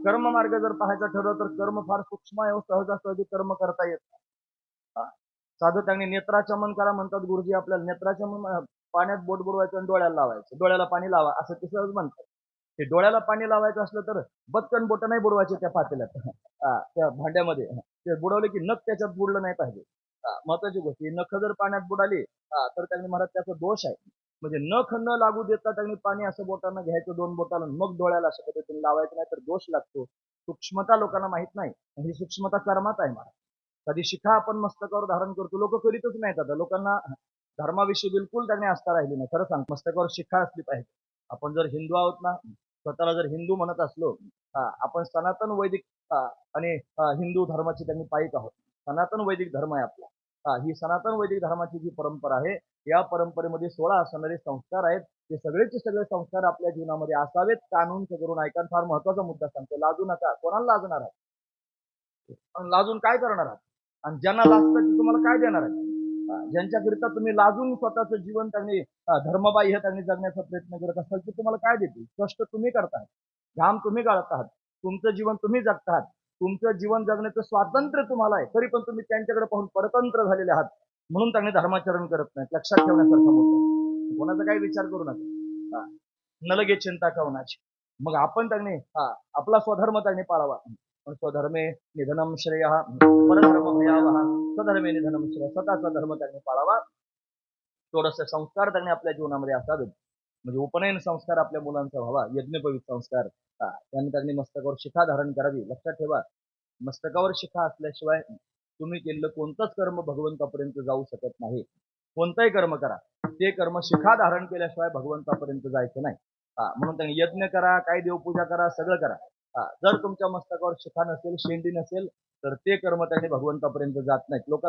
कर्म मार्ग जर पाहायचा ठरवलं तर कर्म फार सूक्ष्म आहे हो, सहजासहजी कर्म करता येत नाही. साधं त्यांनी नेत्राचमन करा म्हणतात गुरुजी आपल्याला. नेत्राचमन मन पाण्यात बोट बुडवायचं आणि डोळ्याला लावायचं. डोळ्याला पाणी लावा असं ते सहज म्हणतात. ते डोळ्याला पाणी लावायचं असलं तर बत्कन बोट नाही बुडवायचे त्या पातेल्यात. त्या भांड्यामध्ये. ते बुडवले की नख त्याच्यात बुडलं नाही पाहिजे. महत्वाची गोष्ट नख जर पाण्यात बुडाली तर त्यांनी महाराज त्याचा दोष आहे. म्हणजे नख न लागू देता त्यांनी पाणी असं बोटांना घ्यायचं दोन बोटाला मग डोळ्याला अशा पद्धतीने लावायचं नाही तर दोष लागतो. सूक्ष्मता लोकांना माहीत नाही. ही सूक्ष्मता कर्मात आहे महाराज. कधी शिखा आपण मस्तकावर धारण करतो लोक करीतच नाहीत आता. लोकांना धर्माविषयी बिलकुल त्यांनी आस्था राहिली नाही. खरं सांग मस्तकावर शिखा असली पाहिजे. आपण जर हिंदू आहोत ना स्वतःला जर हिंदू म्हणत असलो आपण सनातन वैदिक आणि हिंदू धर्माची त्यांनी पायिक आहोत. सनातन वैदिक धर्म आहे आपला. ही सनातन वैदिक धर्माची जी परंपरा आहे या परंपरेमध्ये सोळा असणारे संस्कार आहेत. ते सगळेचे सगळे संस्कार आपल्या जीवनामध्ये असावेत. कानून करून ऐका फार महत्त्वाचा मुद्दा सांगतो लाजू नका. कोणाला लाजणार आहात? लाजून काय करणार आहात? आणि ज्यांना लाजतात ते तुम्हाला काय देणार आहे ज्यांच्याकरिता तुम्ही लाजून स्वतःचं जीवन त्यांनी धर्मबाह्य त्यांनी जगण्याचा प्रयत्न करत असाल ते तुम्हाला काय देतील? कष्ट तुम्ही करताय घाम तुम्ही गाळत आहात. तुमचं जीवन तुम्ही जगत आहात तुमचं जीवन जगण्याचं स्वातंत्र्य तुम्हाला आहे तरी पण तुम्ही त्यांच्याकडे पाहून परतंत्र झालेले आहात. म्हणून त्यांनी धर्माचरण करत नाही लक्षात ठेवण्यासारखा मुद्दा कोणाचा काही विचार करू नका. न लगे चिंता कवनाची मग आपण त्यांनी हा आपला स्वधर्म त्यांनी पाळावा. पण स्वधर्मे निधनम श्रेय परधर्म भयावहा स्वधर्मे निधनम श्रेय. स्वतःचा धर्म त्यांनी पाळावा. थोडस संस्कार त्यांनी आपल्या जीवनामध्ये असावेत. म्हणजे उपनयन संस्कार आपल्या मुलांचा व्हावा यज्ञपवित संस्कार त्यांनी त्यांनी मस्तकावर शिखा धारण करावी. लक्षात ठेवा मस्तकावर शिखा असल्याशिवाय तुम्ही केलेलं कोणतंच कर्म भगवंतापर्यंत जाऊ शकत नाही. कोणतंही कर्म करा ते कर्म शिखा धारण केल्याशिवाय भगवंतापर्यंत जायचं नाही. हा, म्हणून त्यांनी यज्ञ करा काय देवपूजा करा सगळं करा. हा, जर तुमच्या मस्तकावर शिखा नसेल शेंडी नसेल तर ते कर्म त्यांनी भगवंतापर्यंत जात नाहीत. लोक